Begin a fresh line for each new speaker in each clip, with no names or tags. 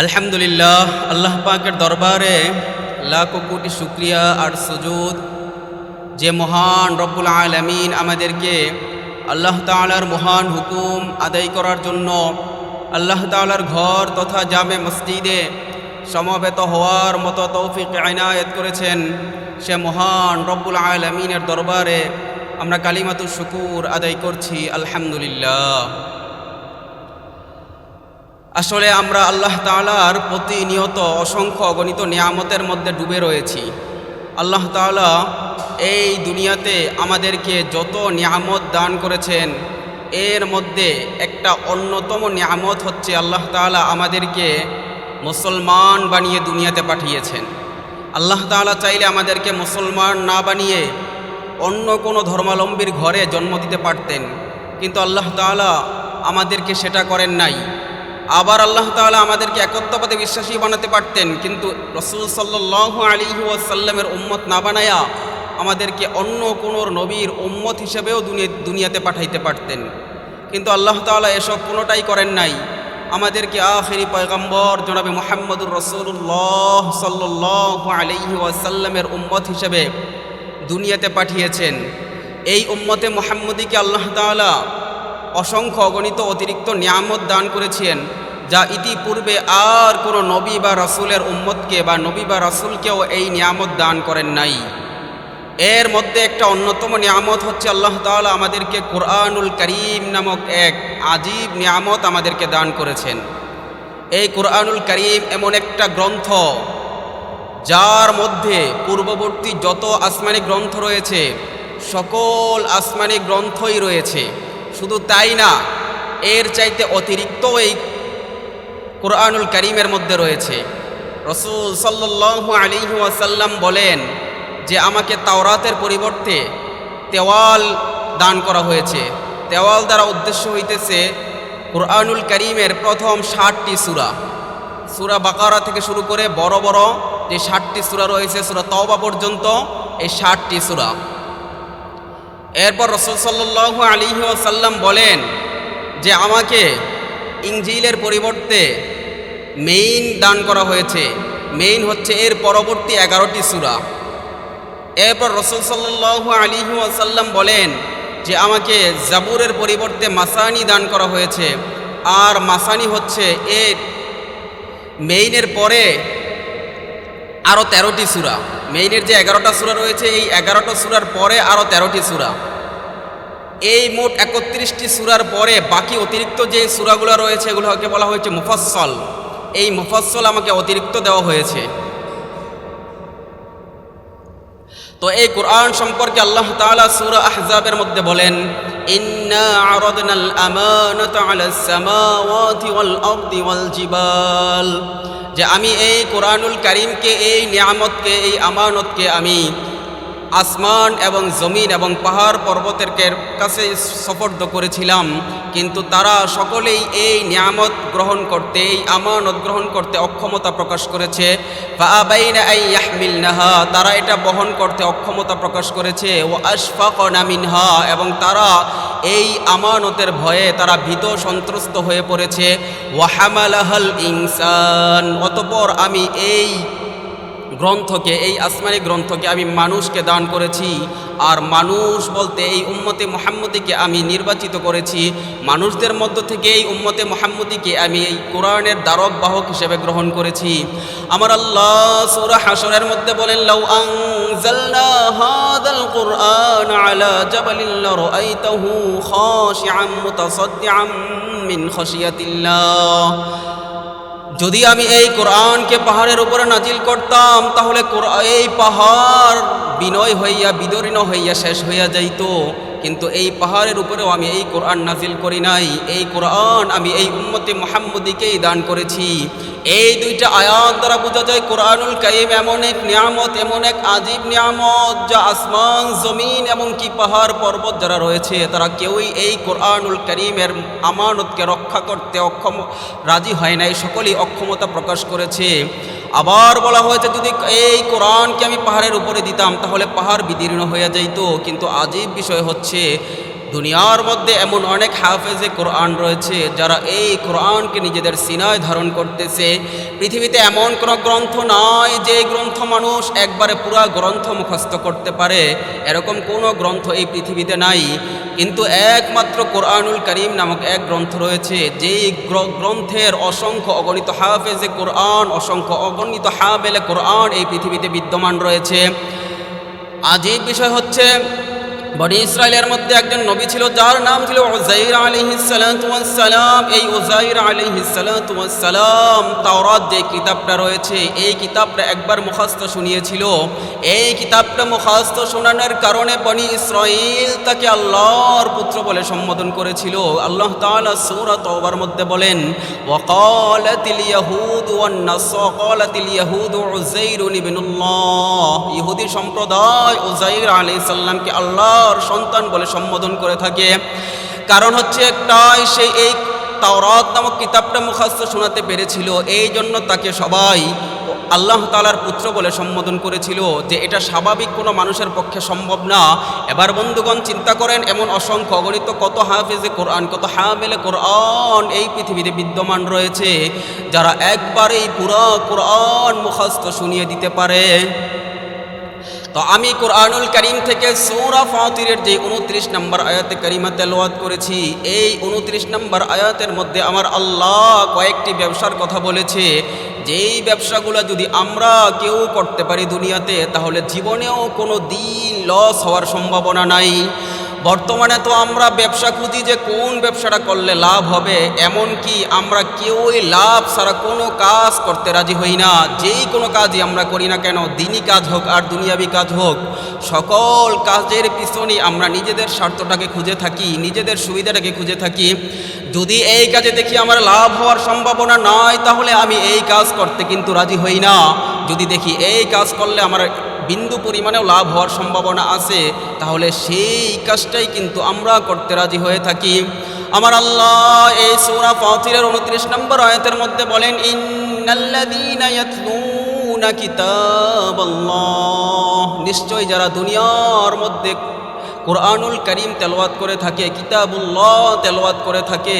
আলহামদুলিল্লাহ, আল্লাহ পাকের দরবারে লাখো কোটি শুক্রিয়া আর সুজুদ। যে মহান রব্বুল আলমিন আমাদেরকে আল্লাহ তালার মহান হুকুম আদায় করার জন্য আল্লাহ তালার ঘর তথা জামে মসজিদে সমবেত হওয়ার মতো তৌফিক আয়নায়ত করেছেন সে মহান রব্বুল আলমিনের দরবারে আমরা কালিমাতুর শুকুর আদায় করছি, আলহামদুলিল্লাহ। আসলে আমরা আল্লাহ তালার প্রতিনিয়ত অসংখ্য অগণিত নিয়ামতের মধ্যে ডুবে রয়েছি। আল্লাহ তালা এই দুনিয়াতে আমাদেরকে যত নিয়ামত দান করেছেন, এর মধ্যে একটা অন্যতম নিয়ামত হচ্ছে আল্লাহ তালা আমাদেরকে মুসলমান বানিয়ে দুনিয়াতে পাঠিয়েছেন। আল্লাহ তালা চাইলে আমাদেরকে মুসলমান না বানিয়ে অন্য কোনো ধর্মাবলম্বীর ঘরে জন্ম দিতে পারতেন, কিন্তু আল্লাহ তালা আমাদেরকে সেটা করেন নাই। আবার আল্লাহ তাআলা আমাদেরকে একত্ববাদে বিশ্বাসী বানাতে পারতেন, কিন্তু রসুল সাল্লাহ আলী ওয়াসাল্লামের উম্মত না বানায়া আমাদেরকে অন্য কোনো নবীর উম্মত হিসেবেও দুনিয়াতে পাঠাইতে পারতেন। কিন্তু আল্লাহ তাআলা এসব কোনোটাই করেন নাই। আমাদেরকে আখেরি পয়গম্বর জনাবে মোহাম্মদুর রসুল্লাহ সাল্লাহ আলিহি ওয়াসাল্লামের উম্মত হিসেবে দুনিয়াতে পাঠিয়েছেন। এই উম্মতে মোহাম্মদীকে আল্লাহ তাআলা অসংখ্য অগণিত অতিরিক্ত নিয়ামত দান করেছেন যা ইতিপূর্বে আর কোনো নবী বা রাসুলের উম্মতকে বা নবী বা রাসুলকেও এই নিয়ামত দান করেন নাই। এর মধ্যে একটা অন্যতম নিয়ামত হচ্ছে আল্লাহ তাআলা আমাদেরকে কোরআনুল করিম নামক এক আজীব নিয়ামত আমাদেরকে দান করেছেন। এই কোরআনুল করিম এমন একটা গ্রন্থ, যার মধ্যে পূর্ববর্তী যত আসমানি গ্রন্থ রয়েছে, সকল আসমানি গ্রন্থই রয়েছে। শুধু তাই না, এর চাইতে অতিরিক্ত এই কোরআনুল করিমের মধ্যে রয়েছে। রসুল সাল্লাহ আলী বলেন যে আমাকে তাওরাতের পরিবর্তে তেওয়াল দান করা হয়েছে। তেওয়াল দ্বারা উদ্দেশ্য হইতেছে কোরআনুল করিমের প্রথম ষাটটি সুরা। সুরা বাকারা থেকে শুরু করে বড় বড় যে ষাটটি সুরা রয়েছে, সুরা তওবা পর্যন্ত এই ষাটটি সুরা। এরপর রসুল সাল্লাহ আলী ওসাল্লাম বলেন যে আমাকে ইংজিলের পরিবর্তে মেইন দান করা হয়েছে। মেইন হচ্ছে এর পরবর্তী এগারোটি সুরা। এরপর রসুল সাল্লাহ আলী ওসাল্লাম বলেন যে আমাকে জাবুরের পরিবর্তে মাসানি দান করা হয়েছে। আর মাসানি হচ্ছে এর মেইনের পরে আরও তেরোটি সুরা। মেইনের যে এগারোটা সুরা রয়েছে, এই এগারোটা সুরার পরে আরও তেরোটি সুরা। এই মোট একত্রিশটি সুরার পরে বাকি অতিরিক্ত যে সুরাগুলো রয়েছে এগুলোকে বলা হয়েছে মুফাসল এই মুফাসল আমাকে অতিরিক্ত দেওয়া হয়েছে। তো এই কোরআন সম্পর্কে আল্লাহ তালা সূরা আহজাবের মধ্যে বলেন আলাস সামাওয়াতি ওয়াল আরদি যে আমি এই কোরআনুল করিমকে, এই নিয়ামতকে, এই আমানতকে আমি আসমান এবং জমিন এবং পাহাড় পর্বতের কাছে সফর্দ করেছিলাম। কিন্তু তারা সকলেই এই নিয়ামত গ্রহণ করতে, এই আমানত গ্রহণ করতে অক্ষমতা প্রকাশ করেছে। তারা এটা বহন করতে অক্ষমতা প্রকাশ করেছে। ও আশফাক নামিনহা এবং তারা এই আমানতের ভয়ে তারা ভীত সন্ত্রস্ত হয়ে পড়েছে। ওয়াহামালাহাল ইনসান, অতপর আমি এই গ্রন্থকে, এই আসমানি গ্রন্থকে আমি মানুষকে দান করেছি। আর মানুষ বলতে এই উম্মতে মোহাম্মদীকে আমি নির্বাচিত করেছি। মানুষদের মধ্য থেকে এই উম্মতে মোহাম্মদীকে আমি এই কোরআনের দ্বারক বাহক হিসেবে গ্রহণ করেছি। আমার আল্লাহ সূরা হাসরের মধ্যে বলেন, লাউ আনজালনা হাদাল কুরআন আলা জাবালিন লারাআইতাহু খাশিআম মুতাসাদ্দিআম মিন খাশিয়াতিল্লাহ। যদি আমি এই কোরআনকে পাহাড়ের উপরে নাজিল করতাম, তাহলে এই পাহাড় বিনয় হইয়া, বিদরিণ হইয়া শেষ হইয়া যাইত। কিন্তু এই পাহাড়ের উপরেও আমি এই কোরআন নাজিল করি নাই। এই কোরআন আমি এই উম্মতে মোহাম্মদীকেই দান করেছি। এই দুইটা আয়াত দ্বারা বোঝা যায় কোরআনুল কাইম এমন এক নিয়ামত, এমন এক আজীব নিয়ামত, যা আসমান, জমিন এমনকি পাহাড়, পর্বত যারা রয়েছে, তারা কেউই এই কোরআনুল করিমের আমানতকে রক্ষা করতে অক্ষম, রাজি হয় নাই। সকলেই অক্ষমতা প্রকাশ করেছে। আবার বলা হয়েছে, যদি এই কোরআনকে আমি পাহাড়ের উপরে দিতাম, তাহলে পাহাড় বিদীর্ণ হয়ে যাইত। কিন্তু আজীব বিষয় হচ্ছে, দুনিয়ার মধ্যে এমন অনেক হাফেজে কোরআন রয়েছে, যারা এই কোরআনকে নিজেদের সিনায় ধারণ করতেছে। পৃথিবীতে এমন কোনো গ্রন্থ নয় যে গ্রন্থ মানুষ একবারে পুরা গ্রন্থ মুখস্থ করতে পারে। এরকম কোনো গ্রন্থ এই পৃথিবীতে নাই। কিন্তু একমাত্র কোরআনুল করিম নামক এক গ্রন্থ রয়েছে, যেই গ্রন্থের অসংখ্য অগণিত হাফেজে কোরআন, অসংখ্য অগণিত হাবেলে কোরআন এই পৃথিবীতে বিদ্যমান রয়েছে। আজ আজীব বিষয় হচ্ছে বনি ইসরায়েলের মধ্যে একজন নবী ছিল, যার নাম ছিল ওজাইর আলিহিসালাম এই ওজাইর আলিহিসালাম তাওরাত যে কিতাবটা রয়েছে, এই কিতাবটা একবার মুখাস্ত শুনিয়েছিল। এই কিতাবটা মুখাস্ত শোনানোর কারণে বনি ইসরায়েল তাকে আল্লাহর পুত্র বলে সম্বোধন করেছিল। আল্লাহ তালা সূরা তওবার মধ্যে বলেন ইহুদি সম্প্রদায় ওজাইর আলী সাল্লামকে আল্লাহ আল্লাহর সন্তান বলে সম্বোধন করে থাকে। কারণ হচ্ছে একটাই সেই এই তাওরাত নামক কিতাবটা মুখস্থ শোনাতে পেরেছিল, এই জন্য তাকে সবাই আল্লাহ তালার পুত্র বলে সম্বোধন করেছিল যে এটা স্বাভাবিক কোনো মানুষের পক্ষে সম্ভব না। এবার বন্ধুগণ চিন্তা করেন, এমন অসংখ্য অগণিত কত হাফেজে কোরআন, কত হামেলে কোরআন এই পৃথিবীতে বিদ্যমান রয়েছে, যারা একবারেই পুরা কোরআন মুখস্থ শুনিয়ে দিতে পারে। তো আমি কোরআনুল করিম থেকে সৌরা ফাতিরের যে উনত্রিশ নম্বর আয়াতে করিমা তেলোয়াত করেছি, এই উনত্রিশ নম্বর আয়াতের মধ্যে আমার আল্লাহ কয়েকটি ব্যবসার কথা বলেছে। যেই ব্যবসাগুলো যদি আমরা কেউ করতে পারি দুনিয়াতে, তাহলে জীবনেও কোনো দিন লস হওয়ার সম্ভাবনা নাই। বর্তমানে তো আমরা ব্যবসা খুঁজি যে কোন ব্যবসাটা করলে লাভ হবে, এমন কি আমরা কেউই লাভ ছাড়া কোনো কাজ করতে রাজি হই না। যেই কোনো কাজই আমরা করি না কেন, দিনই কাজ হোক আর দুনিয়াবি কাজ হোক, সকল কাজের পিছনে আমরা নিজেদের স্বার্থটাকে খুঁজে থাকি, নিজেদের সুবিধাটাকে খুঁজে থাকি। যদি এই কাজে দেখি আমার লাভ হওয়ার সম্ভাবনা নয় তাহলে আমি এই কাজ করতে কিন্তু রাজি হই না। যদি দেখি এই কাজ করলে আমার বিন্দু পরিমাণেও লাভ হওয়ার সম্ভাবনা আছে, তাহলে সেই কাজটাই কিন্তু আমরা করতে রাজি হয়ে থাকি। আমার আল্লাহ এই সূরা ফাতিরের 29 নম্বর আয়তের মধ্যে বলেন নিশ্চয় যারা দুনিয়ার মধ্যে কোরআনুল করিম তেলাওয়াত করে থাকে, কিতাবুল্লাহ তেলাওয়াত করে থাকে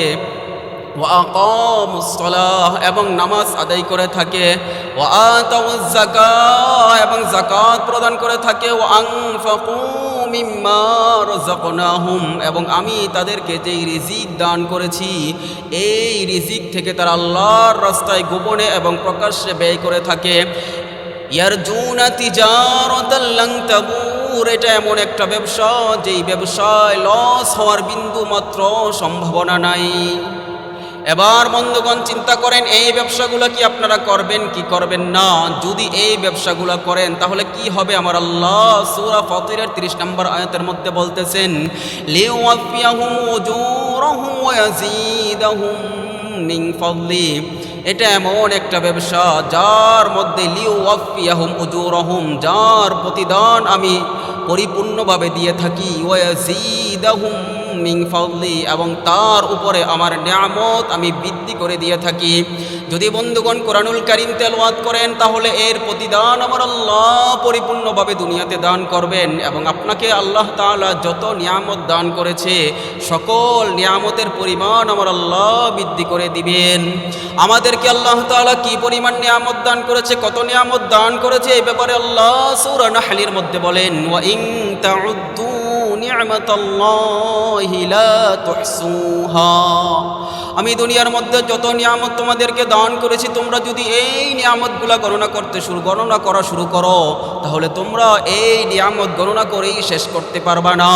এবং নামাজ আদায় করে থাকে। ওয়াতাউজ্জাকা এবং জাকাত প্রদান করে থাকে। ও মিম্মা এবং আমি তাদেরকে যেই রিজিক দান করেছি, এই রিজিক থেকে তারা আল্লাহর রাস্তায় গোপনে এবং প্রকাশ্যে ব্যয় করে থাকে। এটা এমন একটা ব্যবসা, যেই ব্যবসায় লস হওয়ার বিন্দু মাত্র সম্ভাবনা নাই। এবার বন্ধুগণ চিন্তা করেন, এই ব্যবসাগুলো কি আপনারা করবেন, কি করবেন না? যদি এই ব্যবসাগুলো করেন, তাহলে কি হবে? আমার আল্লাহ সূরা ফাতিরের 30 নম্বর আয়াতের মধ্যে বলতেছেন এটা এমন একটা ব্যবসা, যার মধ্যে লিওয়াফিয়াহুম উজুরহুম, যার প্রতিদান আমি পরিপূর্ণভাবে দিয়ে থাকি। ওয়াজিদাহুম মিং ফাউলি এবং তার উপরে আমার নিয়ামত আমি বৃদ্ধি করে দিয়ে থাকি। যদি বন্ধুগণ কোরআনুল করিম তেলওয়াত করেন, তাহলে এর প্রতিদান আমার আল্লাহ পরিপূর্ণভাবে দুনিয়াতে দান করবেন এবং আপনাকে আল্লাহ তাআলা যত নিয়ামত দান করেছে, সকল নিয়ামতের পরিমাণ আমার আল্লাহ বৃদ্ধি করে দিবেন। আমাদেরকে আল্লাহ তাআলা কি পরিমাণ নিয়ামত দান করেছে, কত নিয়ামত দান করেছে এই ব্যাপারে আল্লাহ সূরা হালির মধ্যে বলেন তুহসুহা আমি দুনিয়ার মধ্যে যত নিয়ামত তোমাদেরকে দান করেছি, তোমরা যদি এই নিয়ামতগুলা গণনা করতে শুরু, গণনা করা শুরু করো, তাহলে তোমরা এই নিয়ামত গণনা করেই শেষ করতে পারবা না।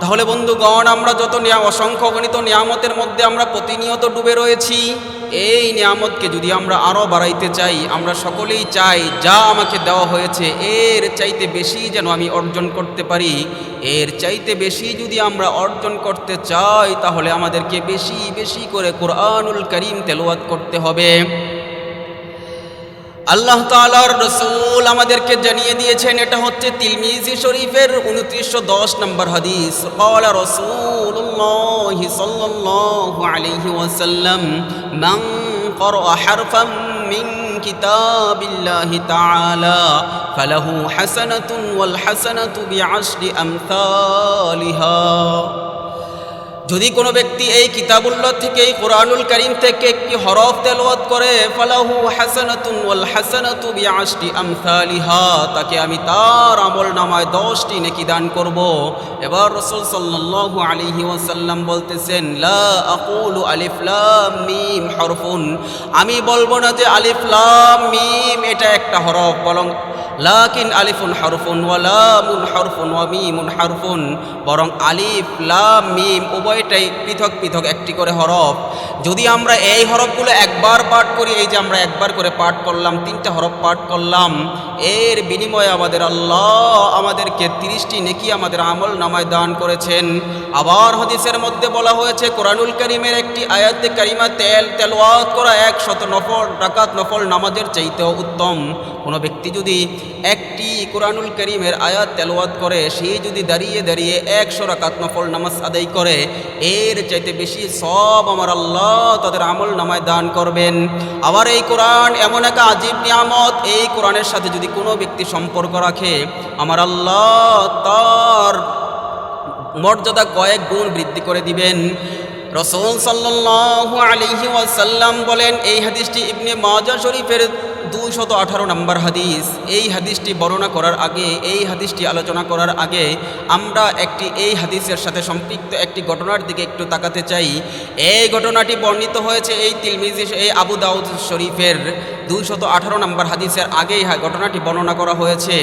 তাহলে বন্ধুগণ, আমরা যত নিয়া অসংখ্য গণিত নিয়ামতের মধ্যে আমরা প্রতিনিয়ত ডুবে রয়েছি। এই নিয়ামতকে যদি আমরা আরও বাড়াইতে চাই, আমরা সকলেই চাই, যা আমাকে দেওয়া হয়েছে, এর চাইতে বেশি যেন আমি অর্জন করতে পারি। এর চাইতে বেশি যদি আমরা অর্জন করতে চাই, তাহলে আমাদেরকে বেশি বেশি করে কোরআনুল করিম তেলোয়াত করতে হবে। আল্লাহ তালার রসুল আমাদেরকে জানিয়ে দিয়েছেন এটা হচ্ছে তিলমিজি শরীফের উনত্রিশশো দশ নম্বর হাদিস قال رسول الله صلى الله عليه وسلم من قرأ حرفا من كتاب الله تعالى فله حسنة والحسنة بعشر أمثالها যদি কোনো ব্যক্তি এই কিতাবুল্লাহ থেকে, এই কোরআনুল করিম থেকে একটি হরফ তেলাওয়াত করে, ফালাহু হাসানাতুন ওয়াল হাসানাতু বিআশরি আমসালিহা, তাকে আমি তার আমল নামায় দশটি নেকি দান করব। এবার রাসূল সাল্লাল্লাহু আলাইহি ওয়াসাল্লাম বলতেছেন, লা আকুলু আলিফ লাম মিম হরফুন। আমি বলব না যে আলিফ লাম মিম এটা একটা হরফ, বরং লাকিন আলিফুন হরফুন ওয়া লামুন হরফুন ওয়া মিমুন হরফুন। বরং আলিফ, লাম, মিম উভয়টাই পৃথক পৃথক একটি করে হরফ। যদি আমরা এই হরফগুলো একবার পাঠ করি, এই যে আমরা একবার করে পাঠ করলাম, তিনটা হরফ পাঠ করলাম, এর বিনিময়ে আমাদের আল্লাহ আমাদেরকে তিরিশটি নেকি আমাদের আমল নামায় দান করেছেন। আবার হাদিসের মধ্যে বলা হয়েছে, কোরআনুল করিমের একটি আয়াতে কারিমা তেল, তেলওয়াত করা একশত নফল, ডাকাত নফল নামাজের চাইতেও উত্তম। কোনো ব্যক্তি যদি একটি কোরআনুল করিমের আয়াত তেলাওয়াত করে, সে যদি দাঁড়িয়ে দাঁড়িয়ে একশো রাকাত নফল নামাজ আদায় করে, এর চাইতে বেশি সব আমার আল্লাহ তাদের আমল নামায় দান করবেন। আবার এই কোরআন এমন এক আজীব নিয়ামত, এই কোরআনের সাথে যদি কোনো ব্যক্তি সম্পর্ক রাখে, আমার আল্লাহ তার মর্যাদা কয়েক গুণ বৃদ্ধি করে দিবেন। রসুল সাল্লাল্লাহু আলাইহি ওয়াসাল্লাম বলেন, এই হাদিসটি ইবনে মাজা শরীফের দুশত আঠারো নম্বর হাদিস। এই হাদিসটি বর্ণনা করার আগে, এই হাদিসটি আলোচনা করার আগে আমরা একটি এই হাদিসের সাথে সম্পৃক্ত একটি ঘটনার দিকে একটু তাকাতে চাই। এই ঘটনাটি বর্ণিত হয়েছে এই তিলমিজি, এই আবু দাউদ শরীফের দুইশত আঠারো নম্বর হাদিসের আগেই ঘটনাটি বর্ণনা করা হয়েছে।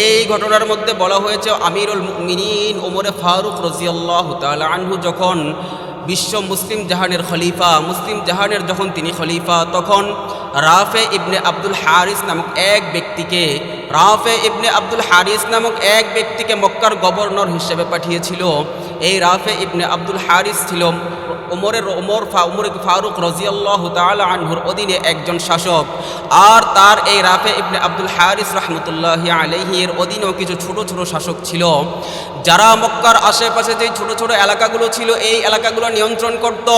এই ঘটনার মধ্যে বলা হয়েছে, আমিরুল মিনীন ওমরে ফারুক রজিয়াল্লাহ তাআলা আনহু যখন বিশ্ব মুসলিম জাহানের খলিফা, মুসলিম জাহানের যখন তিনি খলিফা, তখন রাফে ইবনে আব্দুল হারিস নামক এক ব্যক্তিকে, রাফে ইবনে আব্দুল হারিস নামক এক ব্যক্তিকে মক্কার গভর্নর হিসেবে পাঠিয়েছিল। এই রাফে ইবনে আব্দুল হারিস ছিল ওমরের ওমর ফা উমর ফারুক রজিয়াল্লাহ তাআলা আনহুর অধীনে একজন শাসক। আর তার এই রাফে ইবনে আব্দুল হারিস রহমতুল্লাহ আলহির অধীনেও কিছু ছোট ছোট শাসক ছিল। যারা মক্কার আশেপাশে যে ছোট ছোট এলাকাগুলো ছিল, এই এলাকাগুলো নিয়ন্ত্রণ করত।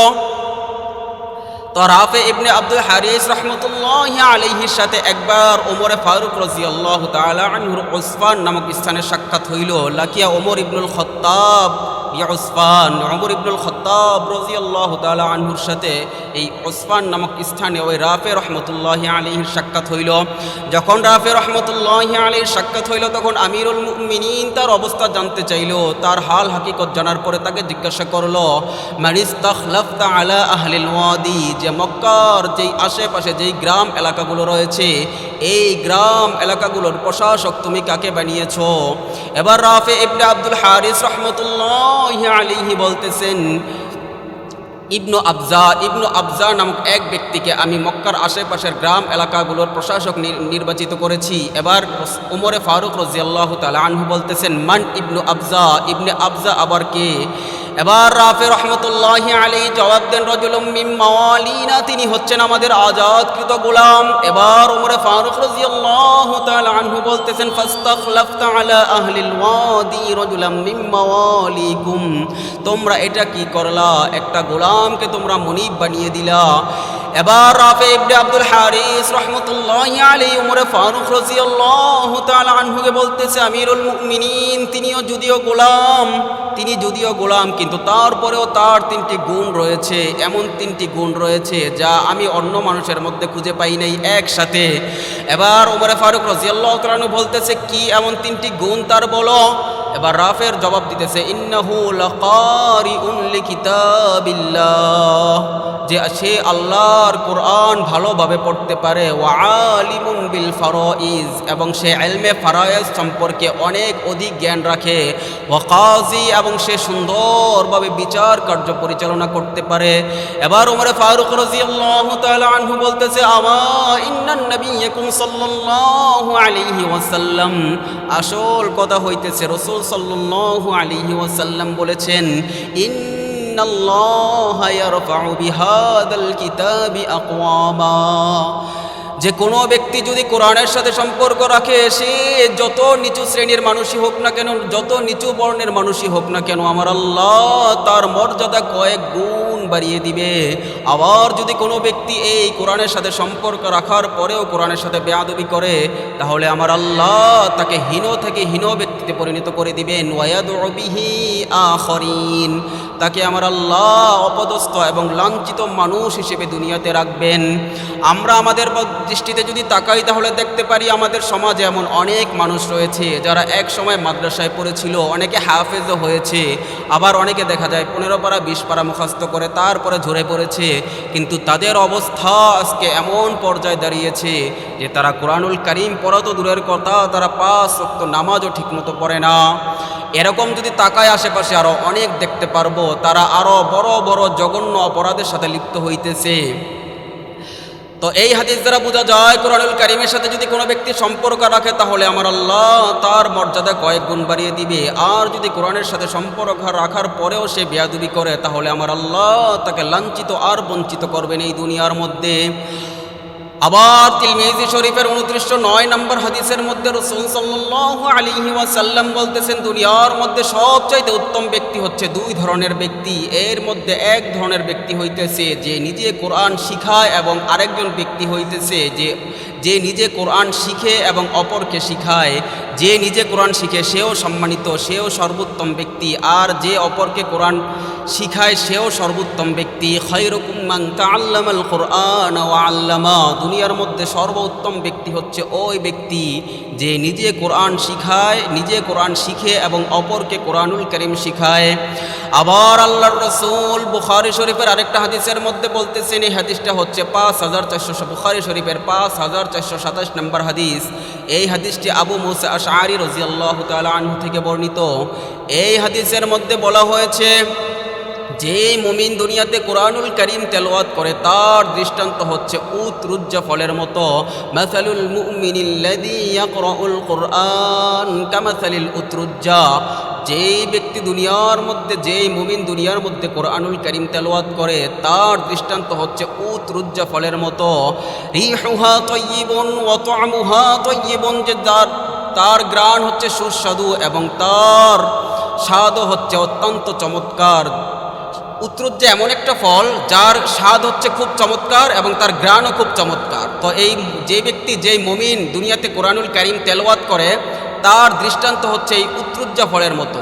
তো রাফে ইবনে আব্দুল হারিস রহমতুল্লাহ আলহির সাথে একবার ওমরে ফারুক রজিয়াল্লাহ তাআলা আনহুর ওসফান নামক স্থানে সাক্ষাৎ হইল। লাকিয়া ওমর ইবনুল খত্তাব, ইয়া ওসফান ওমর ইবনুল খত্তাব রজিয়াল্লাহ তাআলা আনহুর সাথে এই ওসফান নামক স্থানে ওই রাফে রহমতুল্লাহ আলহির সাক্ষাৎ হইল। যখন রাফে রহমতুল্লাহ আলীর সাক্ষাৎ হইল, তখন আমিরুল মুমিনিন তার অবস্থা জানতে চাইল। তার হাল হাকিকত জানার পরে তাকে জিজ্ঞাসা করল মারিস্তাখলাফতা আলা আহলিল ওয়াদি? যে মক্কার যেই আশেপাশে যেই গ্রাম এলাকাগুলো রয়েছে, এই গ্রাম এলাকাগুলোর প্রশাসক তুমি কাকে বানিয়েছ? এবার রাফে ইবনে আব্দুল হারিস রহমতুল্লাহ আলিহি বলতেছেন, ইবনু আবজা ইবনু আবজা নামক এক ব্যক্তিকে আমি মক্কার আশেপাশের গ্রাম এলাকাগুলোর প্রশাসক নির- নির্বাচিত করেছি। এবার উমরে ফারুক রাজিয়াল্লাহ তালা আনহু বলতেছেন, মান ইবনু আবজা, ইবনে আবজা আবার কে? এবার রাফে রহমতুল্লাহ আলী জবাব দেন রজুলম মাওয়ালিনা, তিনি হচ্ছেন আমাদের আজাদকৃত গোলাম। এবার উমরে ফারুক রাজিয়াল্লাহ তাআলা আনহু বলতেছেন, ফাস্তাখলাফতা আলা আহলিল ওয়াদি রাজুলাম মিম মাওয়ালিকুম। তোমরা এটা কি করলা? একটা গোলামকে তোমরা মনিব বানিয়ে দিলা। এবার রাফে ইবনে আব্দুল হারিস রহমতুল্লাহ আলী উমরে ফারুক রাজিয়াল্লাহু তাআলা আনহুকে বলতেছে, আমিরুল মুমিনিন, তিনিও যদিও গোলাম, তিনি যদিও গোলাম, কিন্তু তারপরেও তার তিনটি গুণ রয়েছে, এমন তিনটি গুণ রয়েছে যা আমি অন্য মানুষের মধ্যে খুঁজে পাই নাই একসাথে। এবার উমরে ফারুক রাজিয়াল্লাহু তাআলা বলতেছে, কি এমন তিনটি গুণ তার বলো? এবার রাফের জবাব দিতেছে, ইন্নাহু লাকারিউন লিকিতাবিল্লাহ, যে সে আল্লাহর কোরআন ভালোভাবে পড়তে পারে। ওয়া আলিমুন বিল ফারাইজ, এবং সে এলমে ফারায়েজ সম্পর্কে অনেক অধিক জ্ঞান রাখে। ওয়া কাজী এবং সে সুন্দরভাবে বিচার কার্য পরিচালনা করতে পারে। এবার ওমরে ফারুক রাদিয়াল্লাহু তাআলা আনহু বলতেছে, আমা ইন্নান নাবিয়্যাকুম সাল্লাল্লাহু আলাইহি ওয়াসাল্লাম। আসল কথা হইতেছে, রাসূল সাল্লাল্লাহু আলাইহি ওয়াসাল্লাম বলেছেন ইন্নাল্লাহা يرفع بهذا الكتاب যে কোনো ব্যক্তি যদি কোরআনের সাথে সম্পর্ক রাখে, সে যত নিচু শ্রেণির মানুষই হোক না কেন, যত নিচু বর্ণের মানুষই হোক না কেন, আমার আল্লাহ তার মর্যাদা কয়েক গুণ বাড়িয়ে দিবে। আবার যদি কোনো ব্যক্তি এই কোরআনের সাথে সম্পর্ক রাখার পরেও কোরআনের সাথে বেয়াদবি করে, তাহলে আমার আল্লাহ তাকে হীন থেকে হীন ব্যক্তিতে পরিণত করে দিবেন। আখরিন। তাকে আমার আল্লাহ অপদস্থ এবং লাঞ্ছিত মানুষ হিসেবে দুনিয়াতে রাখবেন। আমরা আমাদের দৃষ্টিতে যদি তাকাই, তাহলে দেখতে পারি আমাদের সমাজে এমন অনেক মানুষ রয়েছে, যারা এক সময় মাদ্রাসায় পড়েছিল, অনেকে হাফেজও হয়েছে। আবার অনেকে দেখা যায় পনেরো পারা, বিশ পারা মুখাস্ত করে তারপরে ঝরে পড়েছে। কিন্তু তাদের অবস্থা আজকে এমন পর্যায়ে দাঁড়িয়েছে যে তারা কোরআনুল করিম পড়া তো দূরের কথা, তারা পাঁচ শক্ত নামাজও ঠিকমতো পড়ে না। এরকম যদি তাকায় আশেপাশে আরও অনেক দেখতে পারব, তারা আরও বড় বড় জঘন্য অপরাধের সাথে লিপ্ত হইতেছে। তো এই হাদিস দ্বারা বোঝা যায়, কোরআনুল কারিমের সাথে যদি কোনো ব্যক্তি সম্পর্ক রাখে, তাহলে আমার আল্লাহ তার মর্যাদা কয়েক গুণ বাড়িয়ে দিবে। আর যদি কোরআনের সাথে সম্পর্ক রাখার পরেও সে বেয়াদুবি করে, তাহলে আমার আল্লাহ তাকে লাঞ্ছিত আর বঞ্চিত করবেন এই দুনিয়ার মধ্যে। আবার তিলমিজি শরীফের উনত্রিশশো নয় নম্বর হাদিসের মধ্যে রসুল সাল্লাহ আলিহি সাল্লাম বলতেছেন, দুনিয়ার মধ্যে সবচাইতে উত্তম ব্যক্তি হচ্ছে দুই ধরনের ব্যক্তি। এর মধ্যে এক ধরনের ব্যক্তি হইতেছে যে নিজে কোরআন শিখায় এবং আরেকজন ব্যক্তি হইতেছে যে যে নিজে কোরআন শিখে এবং অপরকে শিখায়, যে নিজে কোরআন শিখে সেও সম্মানিত, সেও সর্বোত্তম ব্যক্তি, আর যে অপরকে কোরআন শিখায় সেও সর্বোত্তম ব্যক্তি। খৈরকুম্মান আল্লামাল কোরআন ও আল্লামা, দুনিয়ার মধ্যে সর্বোত্তম ব্যক্তি হচ্ছে ওই ব্যক্তি যে নিজে কোরআন শিখায়, নিজে কোরআন শিখে এবং অপরকে কোরআনুল করিম শিখায়। আবার আল্লাহর রসুল বুখারি শরীফের আরেকটা হাদিসের মধ্যে বলতেছেন, এই হাদিসটা হচ্ছে পাঁচ হাজার চারশো বুখারি শরীফের পাঁচ হাজার চারশো সাতাশ নম্বর হাদিস। এই হাদিসটি আবু মুসা আশারি রাজিয়াল্লাহু তাআলা আনহু থেকে বর্ণিত। এই হাদিসের মধ্যে বলা হয়েছে যে মুমিন দুনিয়াতে কোরআনুল করিম তেলাওয়াত করে, তার দৃষ্টান্ত হচ্ছে উতরুজ্জা ফলের মতো। মাসালুল মুমিনিল্লাযী ইয়াকরাউল কুরআন কামাসালিল উতরুজ্জা যেই ব্যক্তি দুনিয়ার মধ্যে, যেই মুমিন দুনিয়ার মধ্যে কোরআনুল করিম তেলাওয়াত করে, তার দৃষ্টান্ত হচ্ছে উতরুজ্জা ফলের মতো। যে তার তার গ্রাণ হচ্ছে সুস্বাদু এবং তার স্বাদও হচ্ছে অত্যন্ত চমৎকার। উত্তরুজ্জা এমন একটা ফল, যার স্বাদ হচ্ছে খুব চমৎকার এবং তার গ্রাণও খুব চমৎকার। তো এই যে ব্যক্তি, যেই মমিন দুনিয়াতে কোরআনুল করিম তেলাওয়াত করে তার দৃষ্টান্ত হচ্ছে এই উত্তরুজ্জা ফলের মতো।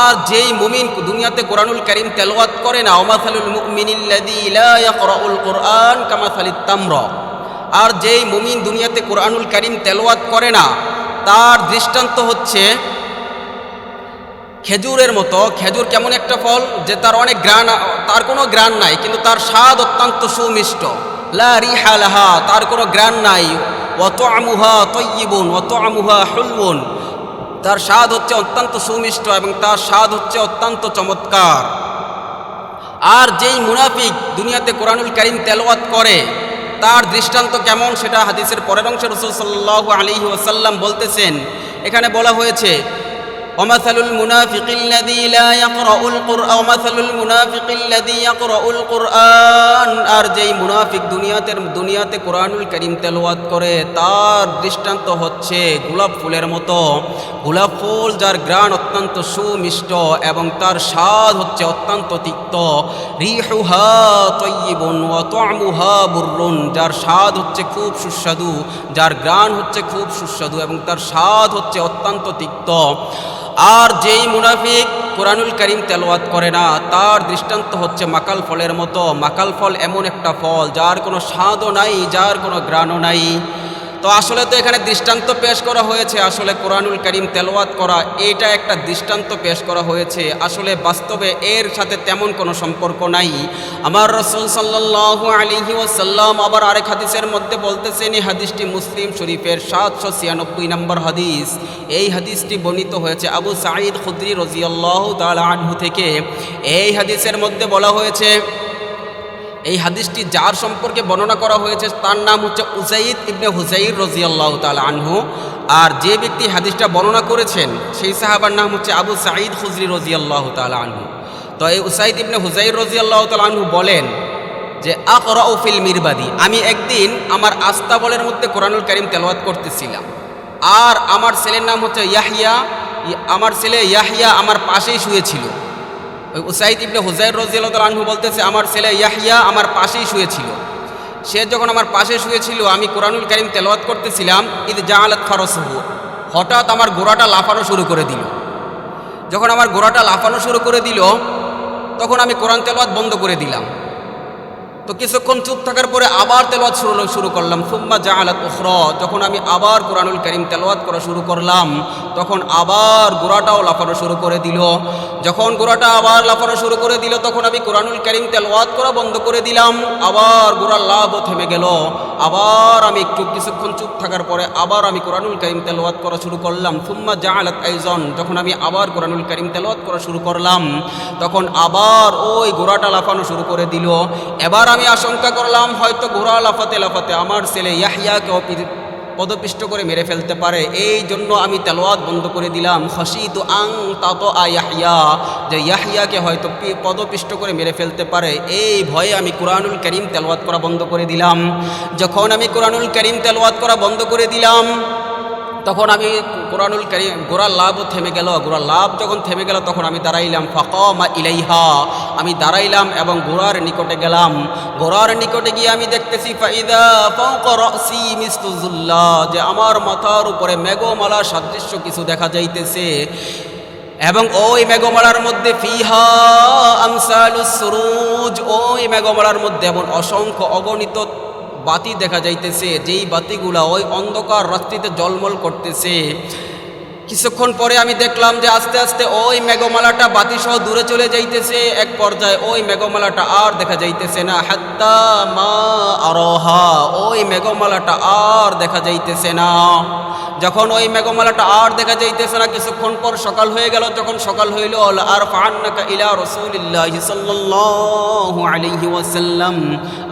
আর যেই মুমিন দুনিয়াতে কোরআনুল করিম তেলাওয়াত করে না, ওমাসালুল মুমিনিল্লাযী লা ইয়াকরাউল কোরআন কামাসালিত তাম্র। আর যেই মুমিন দুনিয়াতে কোরআনুল করিম তেলাওয়াত করে না, তার দৃষ্টান্ত হচ্ছে খেজুরের মতো। খেজুর কেমন একটা ফল যে তার অনেক গ্রান, তার কোনো গ্রান নাই, কিন্তু তার স্বাদ অত্যন্ত সুমিষ্ট। লা রিহা লাহা, তার কোনো গ্রান নাই। অত আমুহা তৈবন অত আমুহা তার স্বাদ হচ্ছে অত্যন্ত সুমিষ্ট এবং তার স্বাদ হচ্ছে অত্যন্ত চমৎকার। আর যেই মুনাফিক দুনিয়াতে কোরআনুল করিম তেলওয়াত করে, তার দৃষ্টান্ত কেমন সেটা হাদিসের পরের অংশে রসুল সাল্লাহ আলী ওসাল্লাম বলতেছেন। এখানে বলা হয়েছে ومثل المنافق الذي لا يقرأ القرآن ومثل المنافق الذي يقرأ القرآن আর যেই মুনাফিক দুনিয়াতে দুনিয়াতে কোরআনুল করিম তেলাওয়াত করে তার দৃষ্টান্ত হচ্ছে গোলাপ ফুলের মতো গোলাপ ফুল যার গ্রাণ অত্যন্ত সুমিষ্ট এবং তার স্বাদ হচ্ছে অত্যন্ত তিক্ত রিহুহা তয়্যিবুন ওয়া তুআমুহা বুররুন যার স্বাদ হচ্ছে খুব সুস্বাদু যার গ্রাণ হচ্ছে খুব সুস্বাদু এবং তার স্বাদ হচ্ছে অত্যন্ত তিক্ত আর যেই মুনাফিক কোরআনুল করিম তেলোয়াত করে না, তার দৃষ্টান্ত হচ্ছে মাকাল ফলের মতো। মাকাল ফল এমন একটা ফল, যার কোনো স্বাদও নাই, যার কোনো গ্রাণও নাই। তো আসলে তো এখানে দৃষ্টান্ত পেশ করা হয়েছে, আসলে কোরআনুল করিম তেলাওয়াত করা এটা একটা দৃষ্টান্ত পেশ করা হয়েছে। আসলে বাস্তবে এর সাথে তেমন কোনো সম্পর্ক নাই। আমার রসুল সাল্লাহ আলিহি ওসাল্লাম আবার আরেক হাদিসের মধ্যে বলতেছেন, এই হাদিসটি মুসলিম শরীফের সাতশো ছিয়ানব্বই নম্বর হাদিস। এই হাদিসটি বর্ণিত হয়েছে আবু সাঈদ খুদ্রি রজিয়াল্লাহ তালা আনহু থেকে। এই হাদিসের মধ্যে বলা হয়েছে এই হাদিসটি যার সম্পর্কে বর্ণনা করা হয়েছে তার নাম হচ্ছে উসাইদ ইবনে হুসাইর রজিয়াল্লাহ তাল আনহু। আর যে ব্যক্তি হাদিসটা বর্ণনা করেছেন, সেই সাহাবার নাম হচ্ছে আবু সাঈদ খুজরি রজিয়াল্লাহ তাল আনহু। তো এই উসাইদ ইবনে হুসাইর রজিয়াল্লাহ তাল আনহু বলেন যে, আকরাউ ফিল মিরবাদি, আমি একদিন আমার আস্তাবলের মধ্যে কোরআনুল করিম তেলাওয়াত করতেছিলাম। আর আমার ছেলের নাম হচ্ছে ইয়াহিয়া আমার ছেলে ইয়াহিয়া আমার পাশেই শুয়েছিল। উসাইদ ইবনে হুজাইর রজিয়াল আনহু বলতেছে, আমার ছেলে ইয়াহিয়া আমার পাশেই শুয়েছিল। সে যখন আমার পাশে শুয়েছিল, আমি কোরআনুল করিম তেলাওয়াত করতেছিলাম ঈদ জাহালাত ফারসহু। হঠাৎ আমার গোড়াটা লাফানো শুরু করে দিল। যখন আমার গোড়াটা লাফানো শুরু করে দিল, তখন আমি কোরআন তেলাওয়াত বন্ধ করে দিলাম। তো কিছুক্ষণ চুপ থাকার পরে আবার তেলোয়াত শুরু শুরু করলাম। সুম্মা জাহালাত উখর, যখন আমি আবার কোরআনুল করিম তেলোয়াত করা শুরু করলাম, তখন আবার গোড়াটাও লাফানো শুরু করে দিল। যখন গোড়াটা আবার লাফানো শুরু করে দিল, তখন আমি কোরআনুল করিম তেলোয়াত করা বন্ধ করে দিলাম। আবার গোড়ার লাভও থেমে গেল। আবার আমি একটু কিছুক্ষণ চুপ থাকার পরে আবার আমি কোরআনুল করিম তেলাওয়াত করা শুরু করলাম। সুম্মা জাহালাত আইজন, যখন আমি আবার কোরআনুল করিম তেলাওয়াত করা শুরু করলাম, তখন আবার ওই ঘোড়াটা লাফানো শুরু করে দিল। এবার আমি আশঙ্কা করলাম, হয়তো ঘোড়া লাফাতে লাফাতে আমার ছেলে ইয়াহিয়াকেও পি- পদপিষ্ট করে মেরে ফেলতে পারে। এই জন্য আমি তেলোয়াত বন্ধ করে দিলাম। খসি তো আং তাতো আহিয়া যে ইয়াহিয়াকে হয়তো পদপিষ্ট করে মেরে ফেলতে পারে। এই ভয়ে আমি কোরআনুল করিম তেলোয়াত করা বন্ধ করে দিলাম। যখন আমি কোরআনুল করিম তেলোয়াত করা বন্ধ করে দিলাম তখন আমি কোরআনুল করিম, গোড়ার লাভও থেমে গেল, গোড়ার লাভ যখন থেমে গেল, তখন আমি দাঁড়াইলাম, ফকমা ইলাইহা, আমি দাঁড়াইলাম এবং গোড়ার নিকটে গেলাম। গোড়ার নিকটে গিয়ে আমি দেখতেছি যে আমার মাথার উপরে মেঘমালা সাদৃশ্য কিছু দেখা যাইতেছে। এবং ওই মেঘমালার মধ্যে ফিহা আমসালুস সুরুজ, ওই মেঘমালার মধ্যে এমন অসংখ্য অগণিত বাতি দেখা যাইতেছে যেই বাতিগুলা ওই অন্ধকার রাত্রিতে জলমল করতেছে। কিছুক্ষণ পরে আমি দেখলাম যে আস্তে আস্তে ওই মেঘমালাটা বাতি সহ দূরে চলে যাইতেছে। এক পর্যায়ে ওই মেঘমালাটা আর দেখা যাইতেছে না। হাত্তা মা আরোহা, ওই মেঘমালাটা আর দেখা যাইতেছে না। যখন ওই মেঘমালাটা আর দেখা যাইতেছে না, কিছুক্ষণ পর সকাল হয়ে গেল। যখন সকাল হইল আর ফান্নাকা ইলা রসুলিল্লাহ সাল্লাল্লাহু আলাইহি ওয়াসাল্লাম।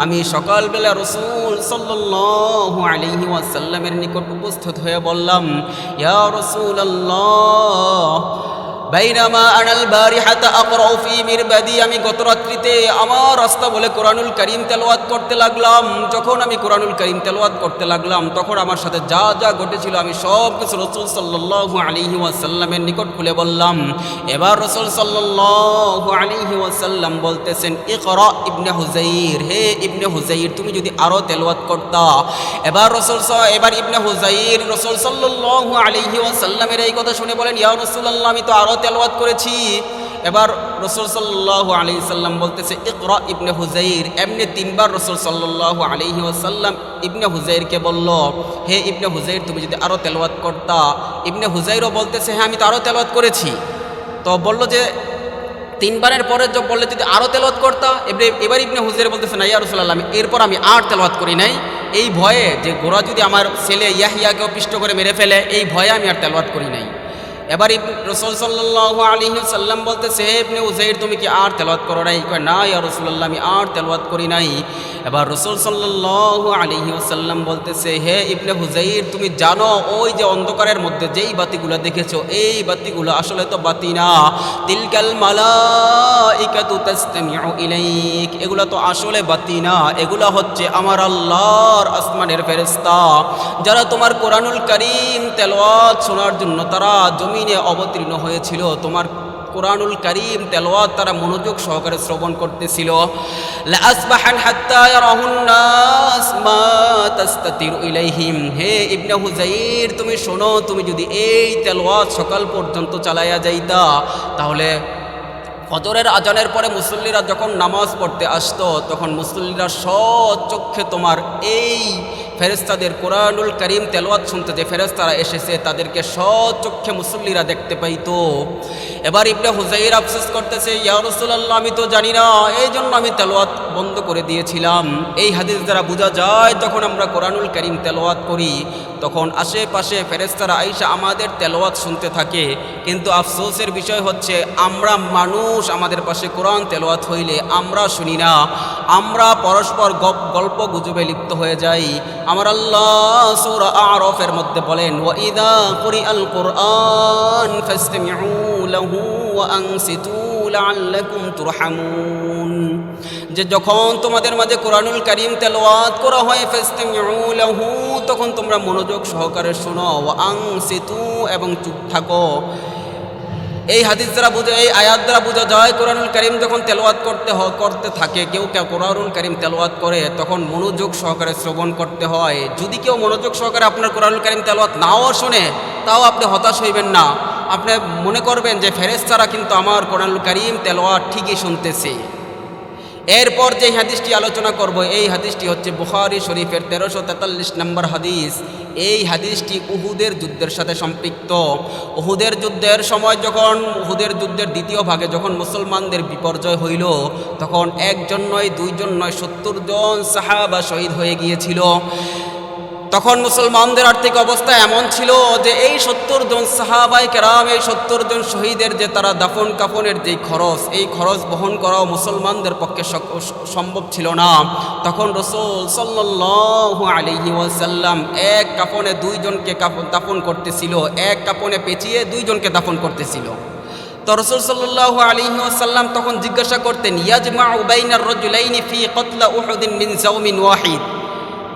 আমি সকালবেলা রসুল সাল্লাল্লাহু আলাইহি ওয়াসাল্লামের নিকট উপস্থিত হয়ে বললাম, ইয়া রাসূলুল্লাহ বাইনামা আনাল বারিহাতা আকরাউ ফি মিরবাদি। আমি গত রাত্রিতে আমার রাস্তা বলে কোরআনুল করিম তেলাওয়াত করতে লাগলাম। যখন আমি কোরআনুল করিম তেলাওয়াত করতে লাগলাম, তখন আমার সাথে যা যা ঘটেছিল আমি সব কিছু রসুল সাল্লাল্লাহু আলাইহি ওয়াসাল্লামের নিকট খুলে বললাম। এবার রসুল সাল্লাল্লাহু আলাইহি ওয়াসাল্লাম বলতেছেন, ইকরা ইবনে হুজাইর হে ইবনে হুজাইর তুমি যদি আরও তেলাওয়াত করতা। এবার রসুল এবার ইবনে হুজাইর রসুল সাল্লাল্লাহু আলাইহি ওয়াসাল্লামের এই কথা শুনে বলেন, ইয়া রাসূলুল্লাহ, আমি তো আরও তেলাওয়াত করেছি। এবার রসুল সাল্লাল্লাহু আলাইহি সাল্লাম বলতেছে, ইকরা ইবনে হুজাইর এমনি তিনবার রসুল সাল্লাল্লাহু আলাইহি ওয়াসাল্লাম ইবনে হুজাইরকে বলল, হে ইবনে হুজাইর তুমি যদি আরও তেলাওয়াত করতা। ইবনে হুজাইরও বলতেছে হ্যাঁ আমি তো আরও তেলাওয়াত করেছি। তো বলল যে, তিনবারের পরে বললে যদি আরও তেলাওয়াত করতা? এবারে এবার ইবনে হুজের বলতেছে, না, ইয়া রসুল্লাহ আমি এরপর আমি আর তেলাওয়াত করি নাই। এই ভয়ে যে গোড়া যদি আমার ছেলে ইয়াহিয়াকেও পিষ্ট করে মেরে ফেলে, এই ভয়ে আমি আর তেলাওয়াত করি নাই। এবার রসুল সাল্লাহ আলী সাল্লাম বলতেছে ইবনে উজাইর তুমি কি আর তেলাওয়াত করো নাই? কয়, না, ইয়া রসুল্লাহ আমি আর তেলাওয়াত করি নাই। এবার রসুল সাল্লাহ আলী সাল্লাম বলতেছে, হে ইবনে হুজাইর তুমি জানো, ওই যে অন্ধকারের মধ্যে যেই বাতিগুলো দেখেছ, এই বাতিগুলো আসলে তো বাতি না। তিলকাল তাসতামিউ ইলাইক, এগুলো তো আসলে বাতি না। এগুলো হচ্ছে আমার আল্লাহর আসমানের ফেরেশতা। যারা তোমার কোরআনুল করিম তেলাওয়াত শোনার জন্য তারা জমিনে অবতীর্ণ হয়েছিল। তোমার কোরআনুল করিম তেলাওয়াত তারা মনোযোগ সহকারে শ্রবণ করতেছিল। হে ইবনে হুজাইর তুমি শোনো, তুমি যদি এই তেলাওয়াত সকাল পর্যন্ত চালাইয়া যাইতা, তাহলে ফজরের আজানের পরে মুসল্লিরা যখন নামাজ পড়তে আসতো, তখন মুসল্লিরা চক্ষে তোমার এই ফেরেস্তাদের কোরআনুল করিম তেলোয়াত শুনতে যে ফেরেস্তারা এসেছে, তাদেরকে চক্ষে মুসল্লিরা দেখতে পাইতো। এবার ইবনে হুজাইর আফসোস করতেছে, ইয়া রসুলাল্লাহ, আমি তো জানি না এই জন্য আমি তেলোয়াত বন্ধ করে দিয়েছিলাম। এই হাদিস দ্বারা বোঝা যায়, যখন আমরা কোরআনুল করিম তেলোয়াত করি, তখন আশেপাশে ফেরেস্তারা আইসা আমাদের তেলোয়াত শুনতে থাকে। কিন্তু আফসোসের বিষয় হচ্ছে, আমরা মানুষ, আমাদের পাশে কোরআন তেলোয়াত হইলে আমরা শুনি না। আমরা পরস্পর গল্প গুজবে লিপ্ত হয়ে যাই। আমার আল্লাহ সূরা আরফের মধ্যে বলেন ওয়াইদা কুরিআল কুরআন ফাসতামিউ লাহু ওয়া আনসিতু লাআল্লাকুম তুরহামুন। যে যখন তোমাদের মাঝে কোরআনুল করিম তেলাওয়াত করা হয়, ফাসতামিউ লাহু, তখন তোমরা মনোযোগ সহকারে শোনো, ওয়া আনসিতু এবং চুপ থাকো। এই হাদিস দ্বারা বোঝা, এই আয়াত দ্বারা বোঝা যায়, কোরআনুল করিম যখন তেলোয়াত করতে করতে থাকে, কেউ কেউ কোরআনুল করিম তেলোয়াত করে, তখন মনোযোগ সহকারে শ্রবণ করতে হয়। যদি কেউ মনোযোগ সহকারে আপনার কোরআনুল করিম তেলোয়াত নাও শোনে, তাও আপনি হতাশ হইবেন না। আপনি মনে করবেন যে ফেরেস্তারা কিন্তু আমার কোরআনুল করিম তেলোয়াত ঠিকই শুনতেছে। এরপর যে হাদিসটি আলোচনা করব, এই হাদিসটি হচ্ছে বুখারি শরীফের তেরোশো তেতাল্লিশ নম্বর হাদিস। এই হাদিসটি উহুদের যুদ্ধের সাথে সম্পৃক্ত। উহুদের যুদ্ধের সময় যখন, উহুদের যুদ্ধের দ্বিতীয় ভাগে যখন মুসলমানদের বিপর্যয় হইল, তখন একজন নয়, দুইজন নয়, সত্তর জন সাহাবা শহীদ হয়ে গিয়েছিল। তখন মুসলমানদের আর্থিক অবস্থা এমন ছিল যে এই সত্তর জন সাহাবাই কেরাম, এই সত্তর জন শহীদের যে তারা দাফন কাফনের যে খরচ, এই খরচ বহন করাও মুসলমানদের পক্ষে সম্ভব ছিল না। তখন রসুল সাল্লাহ আলিহি ওয়াসাল্লাম এক কাপনে দুইজনকে দাফন করতেছিল, এক কাপনে পেঁচিয়ে দুইজনকে দাফন করতেছিল। তো রসুল সাল্লাহ আলী ওয়াসাল্লাম তখন জিজ্ঞাসা করতেন ইয়াজমা উবাইনার রজুলাইনি ফি কতলা উহুদিন মিন জাউমিন ওয়াহিদ?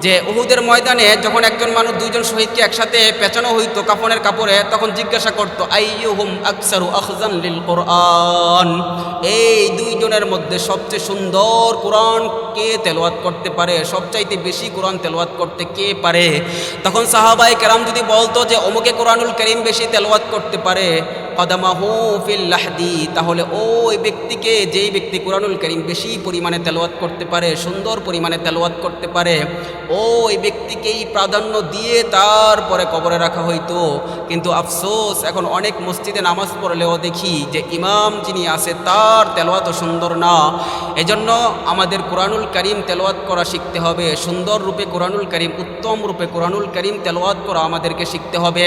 যে উহুদের ময়দানে যখন একজন মানুষ দুইজন শহীদকে একসাথে পেঁচানো হইতো কাফনের কাপড়ে, তখন জিজ্ঞাসা করতো, আইয়ুহুম আকসারু আখজান লিল কোরআন? এই দুইজনের মধ্যে সবচেয়ে সুন্দর কোরআন কে তেলাওয়াত করতে পারে? সবচাইতে বেশি কোরআন তেলাওয়াত করতে কে পারে? তখন সাহাবাই কেরাম যদি বলতো যে, অমুকে কোরআনুল করিম বেশি তেলাওয়াত করতে পারে? কদামাহু ফিল লাহদি, তাহলে ওই ব্যক্তিকে যেই ব্যক্তি কোরআনুল করিম বেশি পরিমাণে তেলাওয়াত করতে পারে, সুন্দর পরিমাণে তেলাওয়াত করতে পারে, ওই ব্যক্তিকেই প্রাধান্য দিয়ে তারপরে কবরে রাখা হইতো। কিন্তু আফসোস, এখন অনেক মসজিদে নামাজ পড়লেও দেখি যে ইমাম যিনি আছে, তার তেলাওয়াত সুন্দর না। এজন্য আমাদের কোরআনুল করিম তেলাওয়াত করা শিখতে হবে। সুন্দর রূপে কোরআনুল করিম, উত্তম রূপে কোরআনুল করিম তেলাওয়াত করা আমাদেরকে শিখতে হবে।